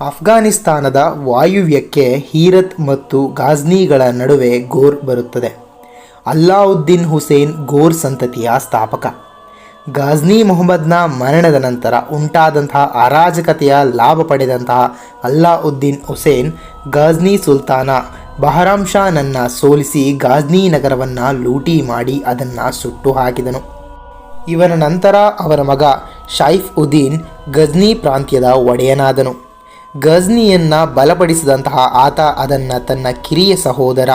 ಅಫ್ಘಾನಿಸ್ತಾನದ ವಾಯುವ್ಯಕ್ಕೆ ಹೀರತ್ ಮತ್ತು ಗಾಜ್ನಿಗಳ ನಡುವೆ ಗೋರ್ ಬರುತ್ತದೆ. ಅಲ್ಲಾವುದ್ದೀನ್ ಹುಸೇನ್ ಗೋರ್ ಸಂತತಿಯ ಸ್ಥಾಪಕ. ಗಾಜ್ನಿ ಮೊಹಮ್ಮದ್ನ ಮರಣದ ನಂತರ ಉಂಟಾದಂತಹ ಅರಾಜಕತೆಯ ಲಾಭ ಪಡೆದಂತಹ ಅಲ್ಲಾವುದ್ದೀನ್ ಹುಸೇನ್ ಗಾಜ್ನಿ ಸುಲ್ತಾನ ಬಹರಾಮ್ ಸೋಲಿಸಿ ಗಾಜ್ನಿ ನಗರವನ್ನು ಲೂಟಿ ಮಾಡಿ ಅದನ್ನು ಸುಟ್ಟು ಹಾಕಿದನು. ಇವನ ನಂತರ ಅವರ ಮಗ ಶೈಫ್ ಉದ್ದೀನ್ ಗಜ್ನಿ ಪ್ರಾಂತ್ಯದ ಒಡೆಯನಾದನು. ಗಜ್ನಿಯನ್ನು ಬಲಪಡಿಸಿದಂತಹ ಆತ ಅದನ್ನು ತನ್ನ ಕಿರಿಯ ಸಹೋದರ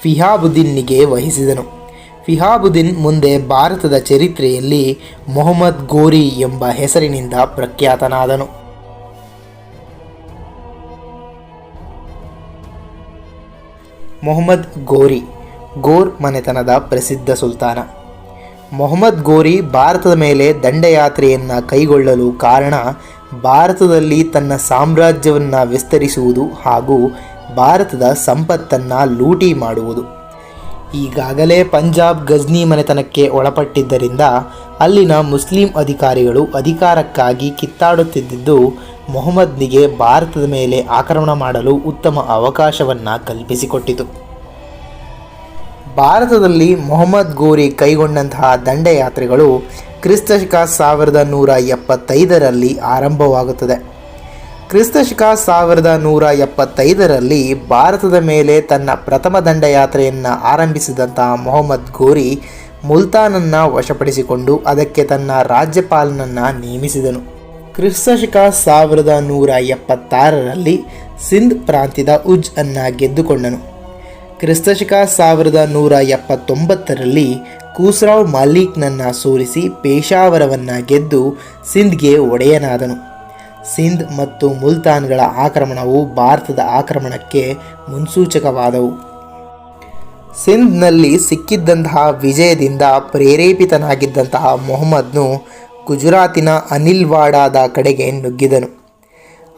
ಫಿಹಾಬುದ್ದೀನ್ನಿಗೆ ವಹಿಸಿದನು. ಫಿಹಾಬುದ್ದೀನ್ ಮುಂದೆ ಭಾರತದ ಚರಿತ್ರೆಯಲ್ಲಿ ಮೊಹಮ್ಮದ್ ಗೋರಿ ಎಂಬ ಹೆಸರಿನಿಂದ ಪ್ರಖ್ಯಾತನಾದನು. ಮೊಹಮ್ಮದ್ ಗೋರಿ, ಗೋರ್ ಮನೆತನದ ಪ್ರಸಿದ್ಧ ಸುಲ್ತಾನ. ಮೊಹಮ್ಮದ್ ಗೋರಿ ಭಾರತದ ಮೇಲೆ ದಂಡಯಾತ್ರೆಯನ್ನು ಕೈಗೊಳ್ಳಲು ಕಾರಣ ಭಾರತದಲ್ಲಿ ತನ್ನ ಸಾಮ್ರಾಜ್ಯವನ್ನು ವಿಸ್ತರಿಸುವುದು ಹಾಗೂ ಭಾರತದ ಸಂಪತ್ತನ್ನು ಲೂಟಿ ಮಾಡುವುದು. ಈಗಾಗಲೇ ಪಂಜಾಬ್ ಗಜ್ನಿ ಮನೆತನಕ್ಕೆ ಒಳಪಟ್ಟಿದ್ದರಿಂದ ಅಲ್ಲಿನ ಮುಸ್ಲಿಂ ಅಧಿಕಾರಿಗಳು ಅಧಿಕಾರಕ್ಕಾಗಿ ಕಿತ್ತಾಡುತ್ತಿದ್ದುದು ಮೊಹಮ್ಮದ್ನಿಗೆ ಭಾರತದ ಮೇಲೆ ಆಕ್ರಮಣ ಮಾಡಲು ಉತ್ತಮ ಅವಕಾಶವನ್ನು ಕಲ್ಪಿಸಿಕೊಟ್ಟಿತು. ಭಾರತದಲ್ಲಿ ಮೊಹಮ್ಮದ್ ಗೋರಿ ಕೈಗೊಂಡಂತಹ ದಂಡಯಾತ್ರೆಗಳು ಕ್ರಿಸ್ತಶಕ ಸಾವಿರದ ನೂರ ಎಪ್ಪತ್ತೈದರಲ್ಲಿ ಆರಂಭವಾಗುತ್ತದೆ. ಕ್ರಿಸ್ತಶಕ ಸಾವಿರದ ನೂರ ಎಪ್ಪತ್ತೈದರಲ್ಲಿ ಭಾರತದ ಮೇಲೆ ತನ್ನ ಪ್ರಥಮ ದಂಡಯಾತ್ರೆಯನ್ನು ಆರಂಭಿಸಿದಂತಹ ಮೊಹಮ್ಮದ್ ಗೋರಿ ಮುಲ್ತಾನನ್ನು ವಶಪಡಿಸಿಕೊಂಡು ಅದಕ್ಕೆ ತನ್ನ ರಾಜ್ಯಪಾಲನನ್ನು ನೇಮಿಸಿದನು. ಕ್ರಿಸ್ತಶಕ ಸಾವಿರದ ನೂರ ಎಪ್ಪತ್ತಾರರಲ್ಲಿ ಸಿಂಧ್ ಪ್ರಾಂತ್ಯದ ಉಜ್ ಅನ್ನು ಗೆದ್ದುಕೊಂಡನು. ಕ್ರಿಸ್ತಶಕ ಸಾವಿರದ ನೂರ ಎಪ್ಪತ್ತೊಂಬತ್ತರಲ್ಲಿ ಕೂಸ್ರಾವ್ ಮಾಲೀಕ್ನನ್ನು ಸೋಲಿಸಿ ಪೇಶಾವರವನ್ನು ಗೆದ್ದು ಸಿಂಧ್ಗೆ ಒಡೆಯನಾದನು. ಸಿಂಧ್ ಮತ್ತು ಮುಲ್ತಾನ್ಗಳ ಆಕ್ರಮಣವು ಭಾರತದ ಆಕ್ರಮಣಕ್ಕೆ ಮುನ್ಸೂಚಕವಾದವು. ಸಿಂಧ್ನಲ್ಲಿ ಸಿಕ್ಕಿದ್ದಂತಹ ವಿಜಯದಿಂದ ಪ್ರೇರೇಪಿತನಾಗಿದ್ದಂತಹ ಮೊಹಮ್ಮದ್ನು ಗುಜರಾತಿನ ಅನಿಲ್ವಾಡಾದ ಕಡೆಗೆ ನುಗ್ಗಿದನು.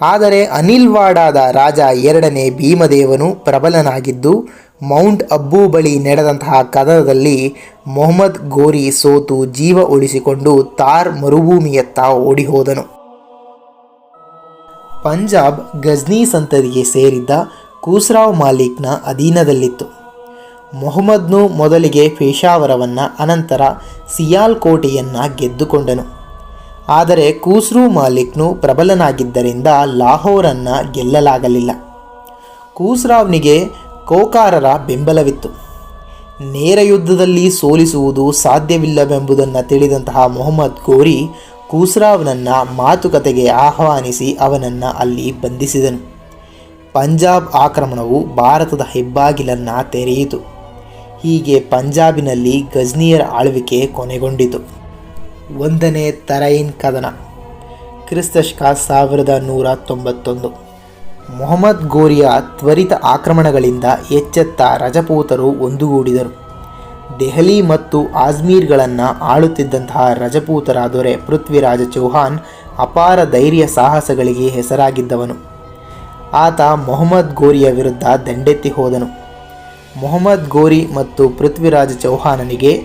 ಆದರೆ ಅನಿಲ್ವಾಡಾದ ರಾಜ ಎರಡನೇ ಭೀಮದೇವನು ಪ್ರಬಲನಾಗಿದ್ದು ಮೌಂಟ್ ಅಬ್ಬು ಬಳಿ ನಡೆದಂತಹ ಕದನದಲ್ಲಿ ಮೊಹಮ್ಮದ್ ಗೋರಿ ಸೋತು ಜೀವ ಉಳಿಸಿಕೊಂಡು ತಾರ್ ಮರುಭೂಮಿಯತ್ತ ಓಡಿಹೋದನು. ಪಂಜಾಬ್ ಗಜ್ನಿ ಸಂತತಿಗೆ ಸೇರಿದ್ದ ಕೂಸ್ರಾವ್ ಮಾಲಿಕ್ನ ಅಧೀನದಲ್ಲಿತ್ತು. ಮೊಹಮ್ಮದ್ನು ಮೊದಲಿಗೆ ಪೇಶಾವರವನ್ನು ಅನಂತರ ಸಿಯಾಲ್ ಕೋಟೆಯನ್ನು ಗೆದ್ದುಕೊಂಡನು. ಆದರೆ ಕೂಸ್ರು ಮಾಲಿಕ್ನು ಪ್ರಬಲನಾಗಿದ್ದರಿಂದ ಲಾಹೋರನ್ನು ಗೆಲ್ಲಲಾಗಲಿಲ್ಲ. ಕೂಸ್ರಾವ್ನಿಗೆ ಕೋಕಾರರ ಬೆಂಬಲವಿತ್ತು. ನೇರ ಯುದ್ಧದಲ್ಲಿ ಸೋಲಿಸುವುದು ಸಾಧ್ಯವಿಲ್ಲವೆಂಬುದನ್ನು ತಿಳಿದಂತಹ ಮೊಹಮ್ಮದ್ ಗೋರಿ ಕೂಸ್ರಾವ್ನನ್ನು ಮಾತುಕತೆಗೆ ಆಹ್ವಾನಿಸಿ ಅವನನ್ನು ಅಲ್ಲಿ ಬಂಧಿಸಿದನು. ಪಂಜಾಬ್ ಆಕ್ರಮಣವು ಭಾರತದ ಹೆಬ್ಬಾಗಿಲನ್ನು ತೆರೆಯಿತು. ಹೀಗೆ ಪಂಜಾಬಿನಲ್ಲಿ ಗಜ್ನಿಯರ ಆಳ್ವಿಕೆ ಕೊನೆಗೊಂಡಿತು. ಒಂದನೇ ತರೈನ್ ಕದನ, ಕ್ರಿಸ್ತಶಕ ಸಾವಿರದ ನೂರ ತೊಂಬತ್ತೊಂದು. ಮೊಹಮ್ಮದ್ ಗೋರಿಯ ತ್ವರಿತ ಆಕ್ರಮಣಗಳಿಂದ ಎಚ್ಚೆತ್ತ ರಜಪೂತರು ಒಂದುಗೂಡಿದರು. ದೆಹಲಿ ಮತ್ತು ಆಜ್ಮೀರ್ಗಳನ್ನು ಆಳುತ್ತಿದ್ದಂತಹ ರಜಪೂತರ ದೊರೆ ಪೃಥ್ವಿರಾಜ ಚೌಹಾನ್ ಅಪಾರ ಧೈರ್ಯ ಸಾಹಸಗಳಿಗೆ ಹೆಸರಾಗಿದ್ದವನು. ಆತ ಮೊಹಮ್ಮದ್ ಗೋರಿಯ ವಿರುದ್ಧ ದಂಡೆತ್ತಿ ಹೋದನು. ಮೊಹಮ್ಮದ್ ಗೋರಿ ಮತ್ತು ಪೃಥ್ವಿರಾಜ ಚೌಹಾನನಿಗೆ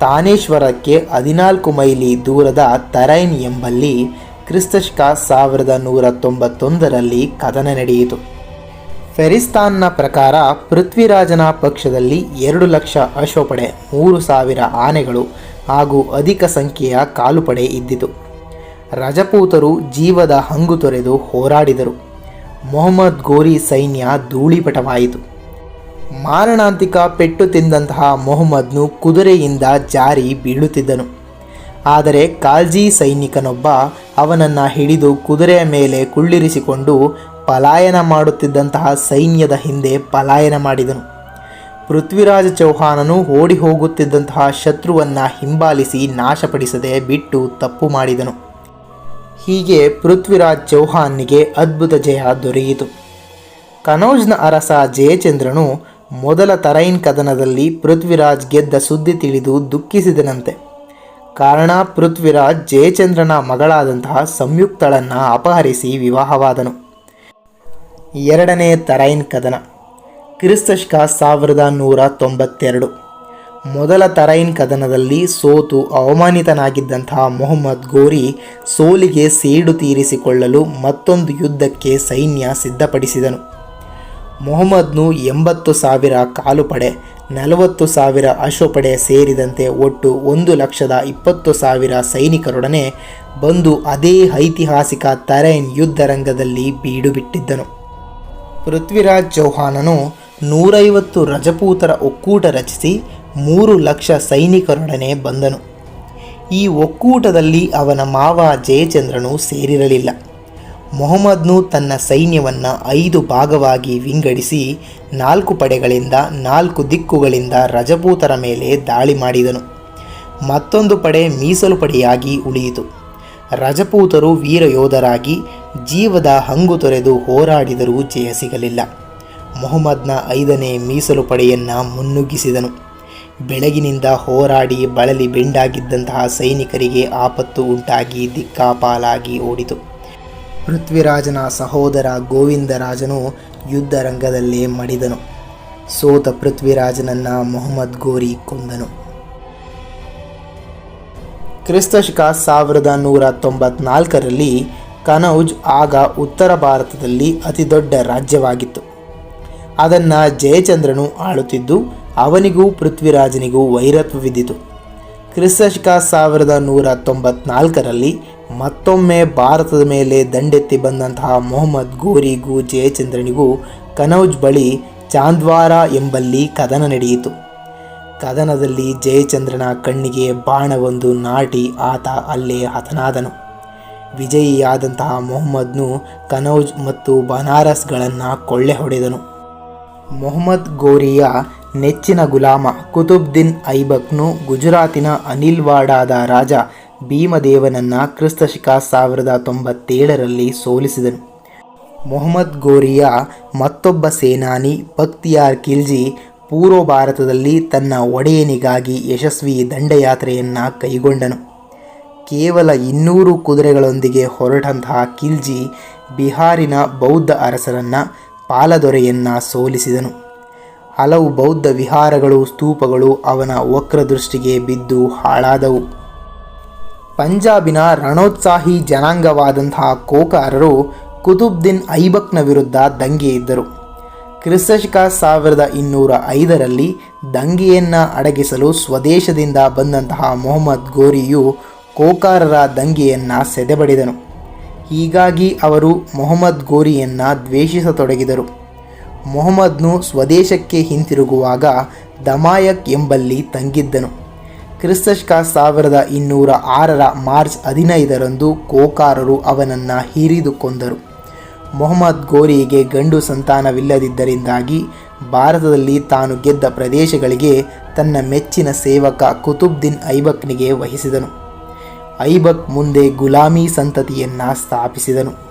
ತಾನೇಶ್ವರಕ್ಕೆ ಹದಿನಾಲ್ಕು ಮೈಲಿ ದೂರದ ತರೈನ್ ಎಂಬಲ್ಲಿ ಕ್ರಿಸ್ತಶಕ ಸಾವಿರದ ನೂರ ತೊಂಬತ್ತೊಂದರಲ್ಲಿ ಕದನ ನಡೆಯಿತು. ಫೆರಿಸ್ತಾನ್ನ ಪ್ರಕಾರ ಪೃಥ್ವಿರಾಜನ ಪಕ್ಷದಲ್ಲಿ ಎರಡು ಲಕ್ಷ ಅಶ್ವಪಡೆ, ಮೂರು ಸಾವಿರ ಆನೆಗಳು ಹಾಗೂ ಅಧಿಕ ಸಂಖ್ಯೆಯ ಕಾಲುಪಡೆ ಇದ್ದಿತು. ರಜಪೂತರು ಜೀವದ ಹಂಗು ತೊರೆದು ಹೋರಾಡಿದರು. ಮೊಹಮ್ಮದ್ ಗೋರಿ ಸೈನ್ಯ ಧೂಳಿಪಟವಾಯಿತು. ಮಾರಣಾಂತಿಕ ಪೆಟ್ಟು ತಿಂದಂತಹ ಮೊಹಮ್ಮದ್ನು ಕುದುರೆಯಿಂದ ಜಾರಿ ಬೀಳುತ್ತಿದ್ದನು. ಆದರೆ ಕಾಲ್ಜಿ ಸೈನಿಕನೊಬ್ಬ ಅವನನ್ನು ಹಿಡಿದು ಕುದುರೆಯ ಮೇಲೆ ಕುಳ್ಳಿರಿಸಿಕೊಂಡು ಪಲಾಯನ ಮಾಡುತ್ತಿದ್ದಂತಹ ಸೈನ್ಯದ ಹಿಂದೆ ಪಲಾಯನ ಮಾಡಿದನು. ಪೃಥ್ವಿರಾಜ ಚೌಹಾನನು ಓಡಿ ಹೋಗುತ್ತಿದ್ದಂತಹ ಶತ್ರುವನ್ನು ಹಿಂಬಾಲಿಸಿ ನಾಶಪಡಿಸದೆ ಬಿಟ್ಟು ತಪ್ಪು ಮಾಡಿದನು. ಹೀಗೆ ಪೃಥ್ವಿರಾಜ್ ಚೌಹಾನ್ನಿಗೆ ಅದ್ಭುತ ಜಯ ದೊರೆಯಿತು. ಕನೌಜ್ನ ಅರಸ ಜಯಚಂದ್ರನು ಮೊದಲ ತರೈನ್ ಕದನದಲ್ಲಿ ಪೃಥ್ವಿರಾಜ್ ಗೆದ್ದ ಸುದ್ದಿ ತಿಳಿದು ದುಃಖಿಸಿದನಂತೆ. ಕಾರಣ ಪೃಥ್ವಿರಾಜ್ ಜಯಚಂದ್ರನ ಮಗಳಾದಂತಹ ಸಂಯುಕ್ತಳನ್ನು ಅಪಹರಿಸಿ ವಿವಾಹವಾದನು. ಎರಡನೇ ತರೈನ್ ಕದನ. ಕ್ರಿಸ್ತಶಕ ಸಾವಿರದ ನೂರ ತೊಂಬತ್ತೆರಡು. ಮೊದಲ ತರೈನ್ ಕದನದಲ್ಲಿ ಸೋತು ಅವಮಾನಿತನಾಗಿದ್ದಂತಹ ಮೊಹಮ್ಮದ್ ಗೋರಿ ಸೋಲಿಗೆ ಸೇಡು ತೀರಿಸಿಕೊಳ್ಳಲು ಮತ್ತೊಂದು ಯುದ್ಧಕ್ಕೆ ಸೈನ್ಯ ಸಿದ್ಧಪಡಿಸಿದನು. ಮೊಹಮ್ಮದ್ನು ಎಂಬತ್ತು ಸಾವಿರ ಕಾಲುಪಡೆ ನಲವತ್ತು ಸಾವಿರ ಅಶ್ವಪಡೆ ಸೇರಿದಂತೆ ಒಟ್ಟು ಒಂದು ಲಕ್ಷದ ಇಪ್ಪತ್ತು ಸಾವಿರ ಸೈನಿಕರೊಡನೆ ಬಂದು ಅದೇ ಐತಿಹಾಸಿಕ ತರೈನ್ ಯುದ್ಧರಂಗದಲ್ಲಿ ಬೀಡುಬಿಟ್ಟಿದ್ದನು. ಪೃಥ್ವಿರಾಜ್ ಚೌಹಾನನು ನೂರೈವತ್ತು ರಜಪೂತರ ಒಕ್ಕೂಟ ರಚಿಸಿ ಮೂರು ಲಕ್ಷ ಸೈನಿಕರೊಡನೆ ಬಂದನು. ಈ ಒಕ್ಕೂಟದಲ್ಲಿ ಅವನ ಮಾವ ಜಯಚಂದ್ರನು ಸೇರಿರಲಿಲ್ಲ. ಮೊಹಮ್ಮದ್ನು ತನ್ನ ಸೈನ್ಯವನ್ನು ಐದು ಭಾಗವಾಗಿ ವಿಂಗಡಿಸಿ ನಾಲ್ಕು ಪಡೆಗಳಿಂದ ನಾಲ್ಕು ದಿಕ್ಕುಗಳಿಂದ ರಜಪೂತರ ಮೇಲೆ ದಾಳಿ ಮಾಡಿದನು. ಮತ್ತೊಂದು ಪಡೆ ಮೀಸಲು ಪಡೆಯಾಗಿ ಉಳಿಯಿತು. ರಜಪೂತರು ವೀರಯೋಧರಾಗಿ ಜೀವದ ಹಂಗು ತೊರೆದು ಹೋರಾಡಿದರೂ ಜಯ ಸಿಗಲಿಲ್ಲ. ಮೊಹಮ್ಮದ್ನ ಐದನೇ ಮೀಸಲು ಪಡೆಯನ್ನು ಮುನ್ನುಗ್ಗಿಸಿದನು. ಬೆಳಗಿನಿಂದ ಹೋರಾಡಿ ಬಳಲಿ ಬೆಂಡಾಗಿದ್ದಂತಹ ಸೈನಿಕರಿಗೆ ಆಪತ್ತು ಉಂಟಾಗಿ ದಿಕ್ಕಾಪಾಲಾಗಿ ಓಡಿತು. ಪೃಥ್ವಿರಾಜನ ಸಹೋದರ ಗೋವಿಂದರಾಜನು ಯುದ್ಧರಂಗದಲ್ಲೇ ಮಡಿದನು. ಸೋತ ಪೃಥ್ವಿರಾಜನನ್ನ ಮೊಹಮ್ಮದ್ ಗೋರಿ ಕೊಂದನು. ಕ್ರಿಸ್ತಶಕ ಸಾವಿರದ ನೂರ ತೊಂಬತ್ನಾಲ್ಕರಲ್ಲಿ ಕನೌಜ್ ಆಗ ಉತ್ತರ ಭಾರತದಲ್ಲಿ ಅತಿದೊಡ್ಡ ರಾಜ್ಯವಾಗಿತ್ತು. ಅದನ್ನು ಜಯಚಂದ್ರನು ಆಳುತ್ತಿದ್ದು, ಅವನಿಗೂ ಪೃಥ್ವಿರಾಜನಿಗೂ ವೈರತ್ವವಿದ್ದಿತು ಕ್ರಿಸ್ತಶಕ ಸಾವಿರದ ನೂರ ತೊಂಬತ್ನಾಲ್ಕರಲ್ಲಿ ಮತ್ತೊಮ್ಮೆ ಭಾರತದ ಮೇಲೆ ದಂಡೆತ್ತಿ ಬಂದಂತಹ ಮೊಹಮ್ಮದ್ ಗೋರಿಗೂ ಜಯಚಂದ್ರನಿಗೂ ಕನೌಜ್ ಬಳಿ ಚಾಂದ್ವಾರ ಎಂಬಲ್ಲಿ ಕದನ ನಡೆಯಿತು. ಕದನದಲ್ಲಿ ಜಯಚಂದ್ರನ ಕಣ್ಣಿಗೆ ಬಾಣವೊಂದು ನಾಟಿ ಆತ ಅಲ್ಲೇ ಹತನಾದನು. ವಿಜಯಿಯಾದಂತಹ ಮೊಹಮ್ಮದ್ನು ಕನೌಜ್ ಮತ್ತು ಬನಾರಸ್ಗಳನ್ನು ಕೊಳ್ಳೆ ಹೊಡೆದನು. ಮೊಹಮ್ಮದ್ ಗೋರಿಯ ನೆಚ್ಚಿನ ಗುಲಾಮ ಕುತುಬ್ದಿನ್ ಐಬಕ್ನು ಗುಜರಾತಿನ ಅನಿಲ್ವಾಡಾದ ರಾಜ ಭೀಮದೇವನನ್ನ ಕ್ರಿಸ್ತಶಕ ಸಾವಿರದ ತೊಂಬತ್ತೇಳರಲ್ಲಿ ಸೋಲಿಸಿದನು. ಮೊಹಮ್ಮದ್ ಗೋರಿಯ ಮತ್ತೊಬ್ಬ ಸೇನಾನಿ ಭಕ್ತಿಯಾರ್ ಖಿಲ್ಜಿ ಪೂರ್ವ ಭಾರತದಲ್ಲಿ ತನ್ನ ಒಡೆಯನಿಗಾಗಿ ಯಶಸ್ವಿ ದಂಡಯಾತ್ರೆಯನ್ನು ಕೈಗೊಂಡನು. ಕೇವಲ ಇನ್ನೂರು ಕುದುರೆಗಳೊಂದಿಗೆ ಹೊರಟಂತಹ ಖಿಲ್ಜಿ ಬಿಹಾರಿನ ಬೌದ್ಧ ಅರಸರನ್ನು ಪಾಲದೊರೆಯನ್ನು ಸೋಲಿಸಿದನು. ಹಲವು ಬೌದ್ಧ ವಿಹಾರಗಳು, ಸ್ತೂಪಗಳು ಅವನ ವಕ್ರದೃಷ್ಟಿಗೆ ಬಿದ್ದು ಹಾಳಾದವು. ಪಂಜಾಬಿನ ರಣೋತ್ಸಾಹಿ ಜನಾಂಗವಾದಂತಹ ಕೋಕಾರರು ಕುತುಬ್ದಿನ್ ಐಬಕ್ನ ವಿರುದ್ಧ ದಂಗೆ ಇದ್ದರು. ಕ್ರಿಸ್ತಶಕ ಸಾವಿರದ ಇನ್ನೂರ ಐದರಲ್ಲಿ ದಂಗೆಯನ್ನು ಅಡಗಿಸಲು ಸ್ವದೇಶದಿಂದ ಬಂದಂತಹ ಮೊಹಮ್ಮದ್ ಗೋರಿಯು ಕೋಕಾರರ ದಂಗೆಯನ್ನು ಸೆದೆಬಡಿದನು. ಹೀಗಾಗಿ ಅವರು ಮೊಹಮ್ಮದ್ ಗೋರಿಯನ್ನು ದ್ವೇಷಿಸತೊಡಗಿದರು. ಮೊಹಮ್ಮದ್ನು ಸ್ವದೇಶಕ್ಕೆ ಹಿಂತಿರುಗುವಾಗ ದಮಾಯಕ್ ಎಂಬಲ್ಲಿ ತಂಗಿದ್ದನು. ಕ್ರಿಸ್ತಶಕ ಸಾವಿರದ ಇನ್ನೂರ ಆರರ ಮಾರ್ಚ್ ಹದಿನೈದರಂದು ಕೋಕಾರರು ಅವನನ್ನು ಹಿರಿದು ಕೊಂದರು ಮೊಹಮ್ಮದ್ ಗೋರಿಗೆ ಗಂಡು ಸಂತಾನವಿಲ್ಲದಿದ್ದರಿಂದಾಗಿ ಭಾರತದಲ್ಲಿ ತಾನು ಗೆದ್ದ ಪ್ರದೇಶಗಳಿಗೆ ತನ್ನ ಮೆಚ್ಚಿನ ಸೇವಕ ಕುತುಬ್ದಿನ್ ಐಬಕ್ನಿಗೆ ವಹಿಸಿದನು. ಐಬಕ್ ಮುಂದೆ ಗುಲಾಮಿ ಸಂತತಿಯನ್ನು ಸ್ಥಾಪಿಸಿದನು.